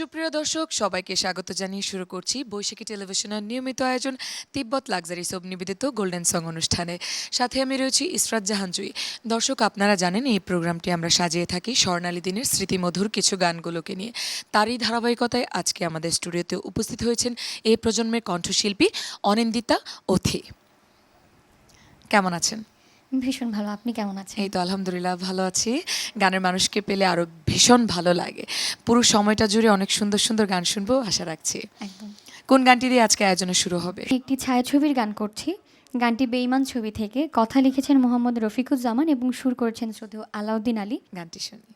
সুপ্রিয় দর্শক, সবাইকে স্বাগত জানিয়ে শুরু করছি বৈশাখী টেলিভিশনের নিয়মিত আয়োজন তিব্বত লাক্সারি সব নিবেদিত গোল্ডেন সং অনুষ্ঠানে। সাথে আমি রয়েছি ইসরাত জাহানজুই। দর্শক, আপনারা জানেন এই প্রোগ্রামটি আমরা সাজিয়ে থাকি স্বর্ণালী দিনের স্মৃতিমধুর কিছু গানগুলোকে নিয়ে। তারই ধারাবাহিকতায় আজকে আমাদের স্টুডিওতে উপস্থিত হয়েছেন এই প্রজন্মের কণ্ঠশিল্পী অনিন্দিতা অথি। কেমন আছেন? ভীষণ ভালো আপনি কেমন আছেন? এই তো আলহামদুলিল্লাহ ভালো আছি। গানের মানুষকে পেলে আরও ভীষণ ভালো লাগে। পুরো সময়টা জুড়ে অনেক সুন্দর সুন্দর গান শুনব আশা রাখছি। একদম। কোন গানটি দিয়ে আজকে আয়োজনে শুরু হবে? একটি ছায়াছবির গান করছি। গানটি বেইমান ছবি থেকে কথা লিখেছেন মোহাম্মদ রফিকুজ্জামান এবং সুর করেছেন শুধু আলাউদ্দিন আলী। গানটি শুনি।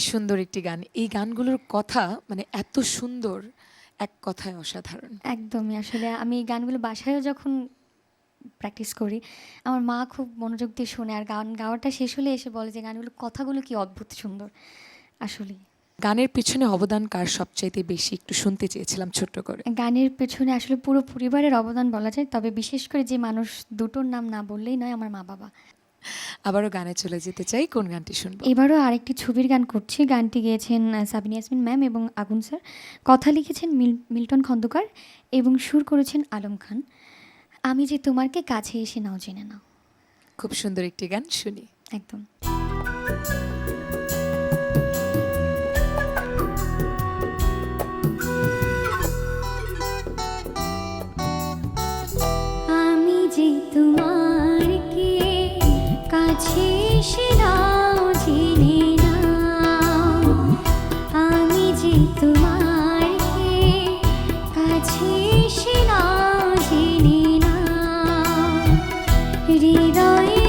সুন্দর একটি গান। এই গানগুলোর কথা মানে এত সুন্দর এক কথায় অসাধারণ। একদমই আসলে আমি এই গানগুলো বাসায়ও যখন প্র্যাকটিস করি আমার মা খুব মনোযোগ দিয়ে শোনে আর গান গাওয়াটা শেষ হলে এসে বলে যে গানগুলো কথাগুলো কি অদ্ভুত সুন্দর। আসলেই। গানের পিছনে অবদান কার সবচাইতে বেশি? একটু শুনতে চেয়েছিলাম ছোট্ট করে। গানের পেছনে আসলে পুরো পরিবারের অবদান বলা যায় তবে বিশেষ করে যে মানুষ দুটোর নাম না বললেই নয় আমার মা বাবা আবারও গানে চলে যেতে চাই কোন গানটি শুনব? এবারও আরেকটি ছবির গান করছি গানটি গেয়েছেন সাবিনী ইয়াসমিন ম্যাম এবং আগুন স্যার। কথা লিখেছেন মিল মিল্টন খন্দকার এবং সুর করেছেন আলম খান। আমি যে তোমারকে কাছে এসে নাও জেনে নাও। খুব সুন্দর একটি গান শুনি। একদম। りどい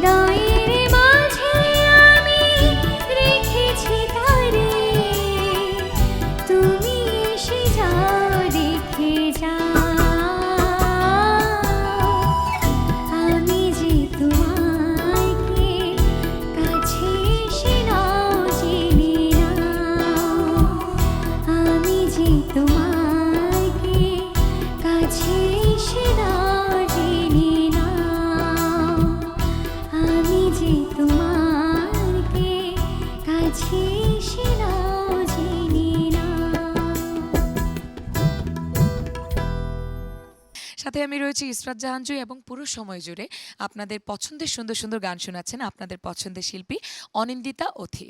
都已。she knows. সাথে আমি রয়েছি ইসরাত জাহানজুই এবং পুরো সময় জুড়ে আপনাদের পছন্দের সুন্দর সুন্দর গান শোনাচ্ছেন আপনাদের পছন্দের শিল্পী অনিন্দিতা অথি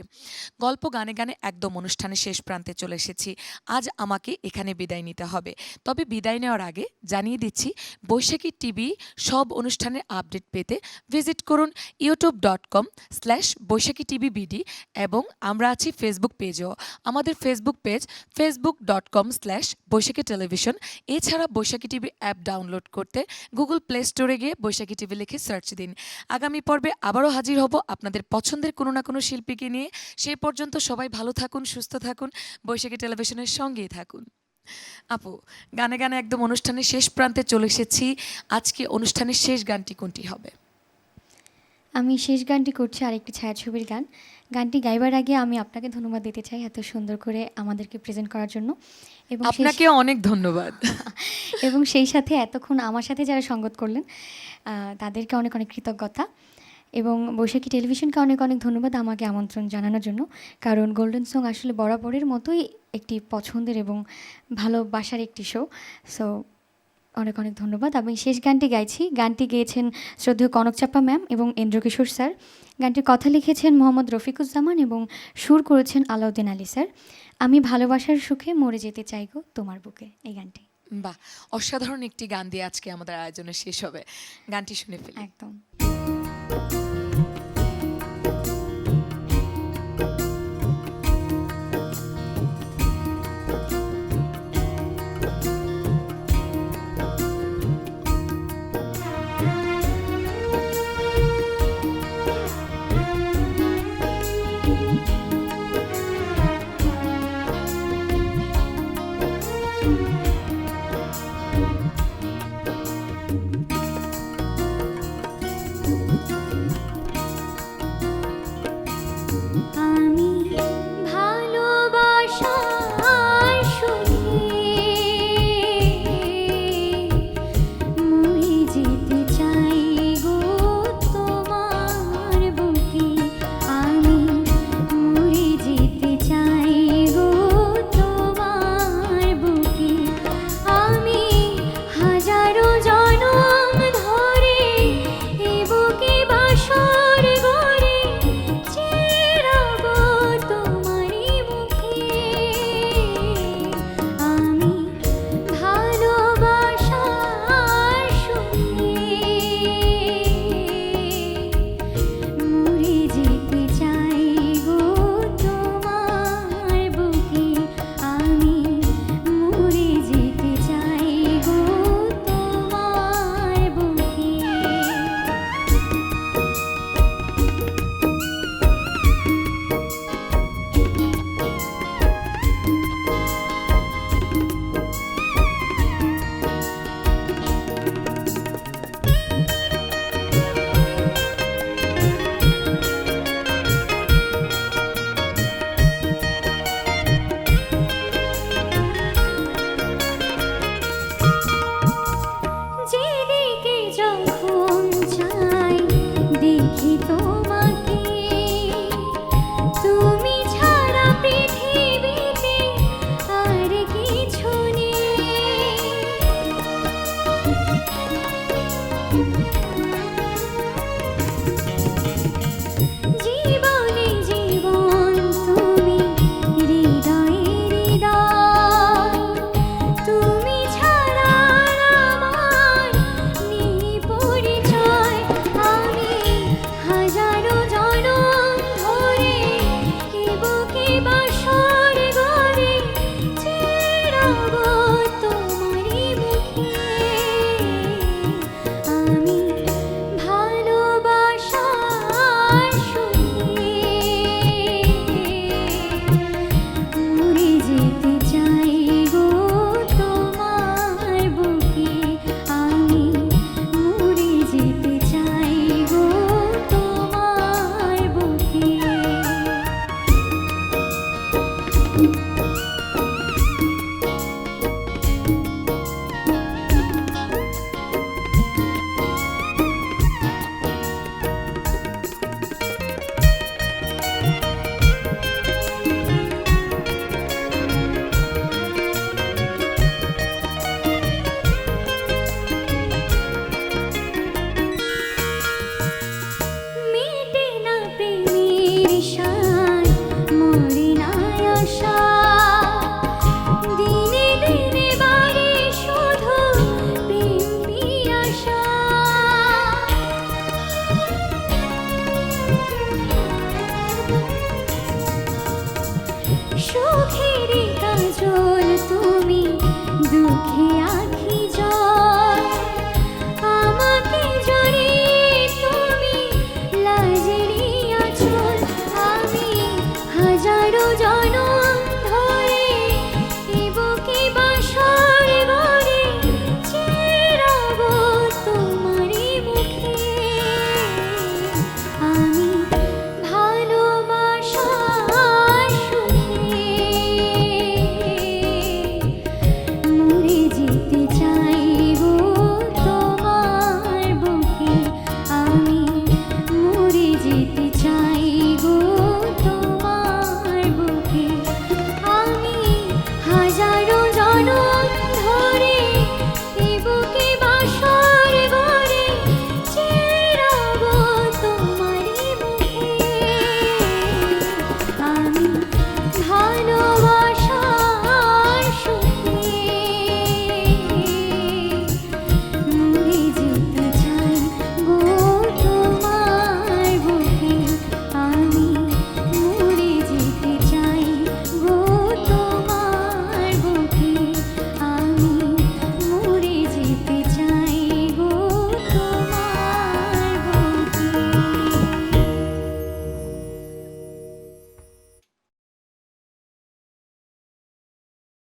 গল্প, গানে গানে একদম অনুষ্ঠানের শেষ প্রান্তে চলে এসেছি। আজ আমাকে এখানে বিদায় নিতে হবে। তবে বিদায় নেওয়ার আগে জানিয়ে দিচ্ছি, বৈশাখী টিভি সব অনুষ্ঠানের আপডেট পেতে ভিজিট করুন YouTube dot com slash Baishakhi TV BD এবং আমরা আছি ফেসবুক পেজেও। আমাদের Facebook page Facebook dot com slash Baishakhi television. এছাড়া বৈশাখী টিভি অ্যাপ ডাউনলোড করতে গুগল প্লে স্টোরে গিয়ে বৈশাখী টিভি লিখে সার্চ দিন। আগামী পর্বে আবারও হাজির হব আপনাদের পছন্দের কোনো না কোনো শিল্পীকে নিয়ে। সেই পর্যন্ত সবাই ভালো থাকুন, সুস্থ থাকুন, বৈশাখী টেলিভিশনের সঙ্গেই থাকুন। আপু, গানে গানে একদম অনুষ্ঠানের শেষ প্রান্তে চলে এসেছি। আজকে অনুষ্ঠানের শেষ গানটি কোনটি হবে? আমি শেষ গানটি করছি আরেকটি ছায়াছবির গান। গানটি গাইবার আগে আমি আপনাকে ধন্যবাদ দিতে চাই এত সুন্দর করে আমাদেরকে প্রেজেন্ট করার জন্য। এবং আপনাকে অনেক ধন্যবাদ। এবং সেই সাথে এতক্ষণ আমার সাথে যারা সঙ্গত করলেন তাদেরকে অনেক অনেক কৃতজ্ঞতা এবং বৈশাখী টেলিভিশনকে অনেক অনেক ধন্যবাদ আমাকে আমন্ত্রণ জানানোর জন্য। কারণ গোল্ডেন সং আসলে বরাবরের মতোই একটি পছন্দের এবং ভালোবাসার একটি শো সো অনেক অনেক ধন্যবাদ। আমি শেষ গানটি গাইছি। গানটি গেয়েছেন শ্রদ্ধেয় কনক চাপ্পা ম্যাম এবং ইন্দ্রকিশোর স্যার গানটির কথা লিখেছেন মোহাম্মদ রফিকুজ্জামান এবং সুর করেছেন আলাউদ্দিন আলী স্যার আমি ভালোবাসার সুখে মরে যেতে চাই গো তোমার বুকে এই গানটি। বাহ অসাধারণ একটি গান দিয়ে আজকে আমাদের আয়োজনে শেষ হবে। গানটি শুনে ফেলি। একদম।